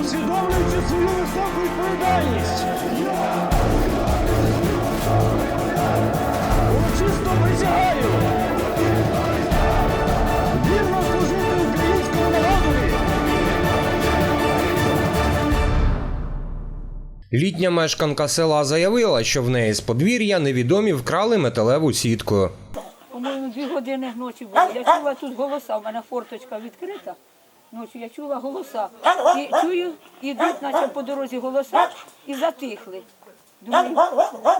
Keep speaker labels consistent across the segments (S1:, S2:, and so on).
S1: усвідомлюючи свою високу відповідальність. Урочисто присягаю. Вірно служити українському народові.
S2: Літня мешканка села заявила, що в неї з подвір'я невідомі вкрали металеву сітку.
S3: По-моєму, дві години ночі було. Я чула тут голоса, у мене форточка відкрита. Ночі я чула голоса. І чую, ідуть, наче по дорозі голоса, і затихли. Думаю,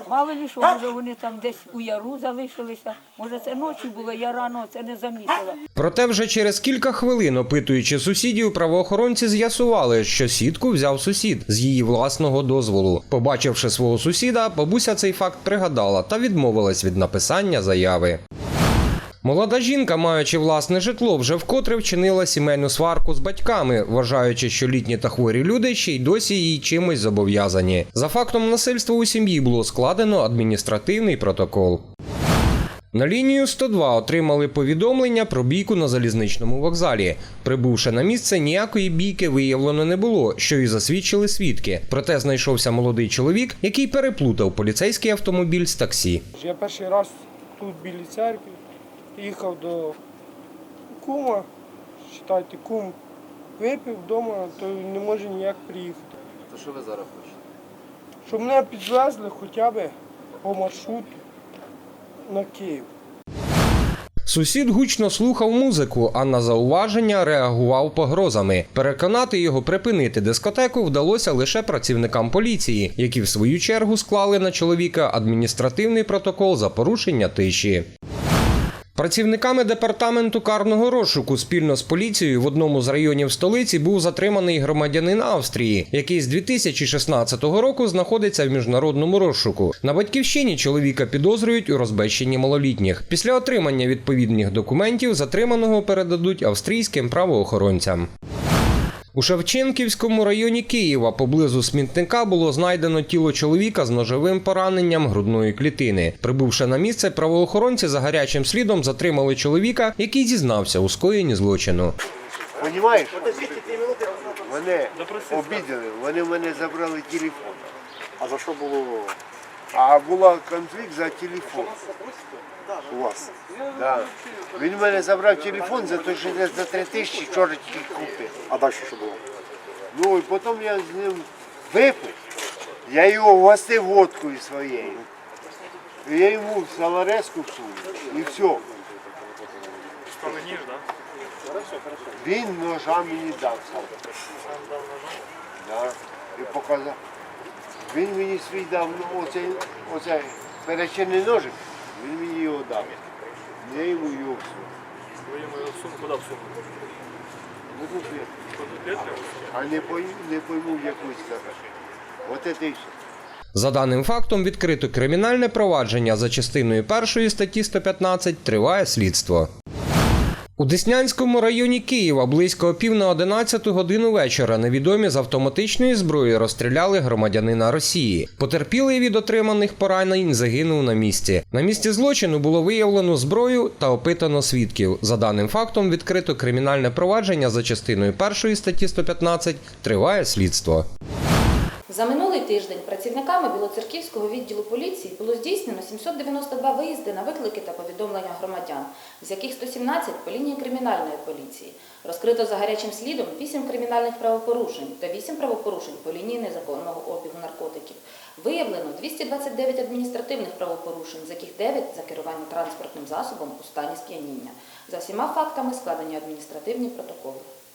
S3: мало ли що, може вони там десь у яру залишилися. Може це ночі було, я рано це не замітила.
S2: Проте вже через кілька хвилин, опитуючи сусідів, правоохоронці з'ясували, що сітку взяв сусід з її власного дозволу. Побачивши свого сусіда, бабуся цей факт пригадала та відмовилась від написання заяви. Молода жінка, маючи власне житло, вже вкотре вчинила сімейну сварку з батьками, вважаючи, що літні та хворі люди ще й досі їй чимось зобов'язані. За фактом насильства у сім'ї було складено адміністративний протокол. На лінію 102 отримали повідомлення про бійку на залізничному вокзалі. Прибувши на місце, ніякої бійки виявлено не було, що і засвідчили свідки. Проте знайшовся молодий чоловік, який переплутав поліцейський автомобіль з таксі.
S4: Я перший раз тут біля церкви їхав до кума, читайте, кум випив вдома, то не може ніяк приїхати.
S5: То що ви зараз хочете?
S4: Щоб мене підвезли хоча б по маршруту на Київ.
S2: Сусід гучно слухав музику, а на зауваження реагував погрозами. Переконати його припинити дискотеку вдалося лише працівникам поліції, які в свою чергу склали на чоловіка адміністративний протокол за порушення тиші. Працівниками департаменту карного розшуку спільно з поліцією в одному з районів столиці був затриманий громадянин Австрії, який з 2016 року знаходиться в міжнародному розшуку. На батьківщині чоловіка підозрюють у розбещенні малолітніх. Після отримання відповідних документів затриманого передадуть австрійським правоохоронцям. У Шевченківському районі Києва поблизу смітника було знайдено тіло чоловіка з ножовим пораненням грудної клітини. Прибувши на місце, правоохоронці за гарячим слідом затримали чоловіка, який зізнався у скоєнні злочину.
S6: Понимаєш? Мене обідали, вони в мене забрали телефон.
S5: А за що було?
S6: А була конфлікт за телефон. У вас. Да. Він в мене забрав телефон за те, що я за три тисячі вчора тільки купив.
S5: А далі що було?
S6: Ну і потім я з ним випив. Я його гостив водкою своєю. І я йому салареску всунув. І все. Він ножа мені дав сам. Да. І показав. Він мені свій дав, ну оцей, оцей перечинний ножик, він мені його дав. Я йому його всунув.
S7: Йому його сумку?
S6: Ну, тут є. А не пойму, не пойму якусь сказати. От це і все.
S2: За даним фактом відкрито кримінальне провадження за частиною першої статті 115 триває слідство. У Деснянському районі Києва близько пів на 11 годину вечора невідомі з автоматичної зброї розстріляли громадянина Росії. Потерпілий від отриманих поранень загинув на місці. На місці злочину було виявлено зброю та опитано свідків. За даним фактом відкрито кримінальне провадження за частиною першої статті 115 триває слідство.
S8: За минулий тиждень працівниками Білоцерківського відділу поліції було здійснено 792 виїзди на виклики та повідомлення громадян, з яких 117 по лінії кримінальної поліції. Розкрито за гарячим слідом 8 кримінальних правопорушень та 8 правопорушень по лінії незаконного обігу наркотиків. Виявлено 229 адміністративних правопорушень, з яких 9 за керування транспортним засобом у стані сп'яніння. За всіма фактами складені адміністративні протоколи.